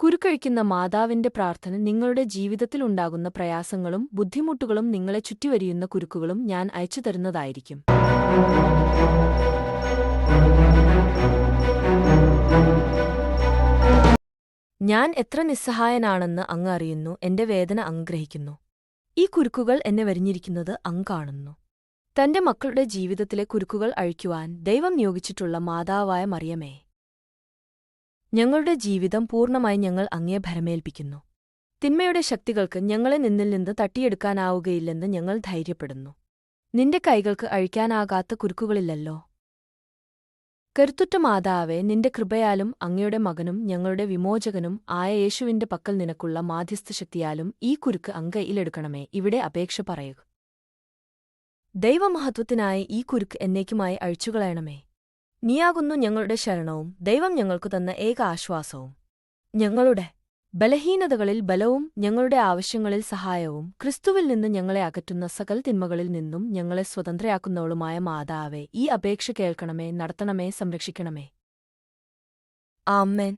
കുരുക്കഴിക്കുന്ന മാതാവിന്റെ പ്രാർത്ഥന നിങ്ങളുടെ ജീവിതത്തിലുണ്ടാകുന്ന പ്രയാസങ്ങളും ബുദ്ധിമുട്ടുകളും നിങ്ങളെ ചുറ്റിവരിയുന്ന കുരുക്കുകളും ഞാൻ അയച്ചു തരുന്നതായിരിക്കും. ഞാൻ എത്ര നിസ്സഹായനാണെന്ന് അങ്ങ് അറിയുന്നു എന്റെ വേദന അങ്ങ് ഗ്രഹിക്കുന്നു. ഈ കുരുക്കുകൾ എന്നെ വരിഞ്ഞിരിക്കുന്നത് അങ്ങ് കാണുന്നു. തന്റെ മക്കളുടെ ജീവിതത്തിലെ കുരുക്കുകൾ അഴിക്കുവാൻ ദൈവം നിയോഗിച്ചിട്ടുള്ള മാതാവായ മറിയമേ ഞങ്ങളുടെ ജീവിതം പൂർണമായി ഞങ്ങൾ അങ്ങേ ഭരമേൽപ്പിക്കുന്നു. തിന്മയുടെ ശക്തികൾക്ക് ഞങ്ങളെ നിന്നിൽ നിന്ന് തട്ടിയെടുക്കാനാവുകയില്ലെന്ന് ഞങ്ങൾ ധൈര്യപ്പെടുന്നു. നിന്റെ കൈകൾക്ക് അഴിക്കാനാകാത്ത കുരുക്കുകളില്ലല്ലോ. കരുത്തുറ്റ മാതാവെ നിന്റെ കൃപയാലും അങ്ങയുടെ മകനും ഞങ്ങളുടെ വിമോചകനും ആയ യേശുവിന്റെ പക്കൽ നിനക്കുള്ള മാധ്യസ്ഥശക്തിയാലും ഈ കുരുക്ക് അങ്കയിലെടുക്കണമേ ഇവിടെ അപേക്ഷ പറയുക ദൈവമഹത്വത്തിനായി ഈ കുരുക്ക് എന്നേക്കുമായി അഴിച്ചുകളയണമേ. നീയാകുന്നു ഞങ്ങളുടെ ശരണവും ദൈവം ഞങ്ങൾക്കു തന്ന ഏക ആശ്വാസവും. ഞങ്ങളുടെ ബലഹീനതകളിൽ ബലവും ഞങ്ങളുടെ ആവശ്യങ്ങളിൽ സഹായവും ക്രിസ്തുവിൽ നിന്ന് ഞങ്ങളെ അകറ്റുന്ന സകൽ തിന്മകളിൽ നിന്നും ഞങ്ങളെ സ്വതന്ത്രയാക്കുന്നവളുമായ മാതാവേ ഈ അപേക്ഷ കേൾക്കണമേ നടത്തണമേ സംരക്ഷിക്കണമേ. ആമ്മേൻ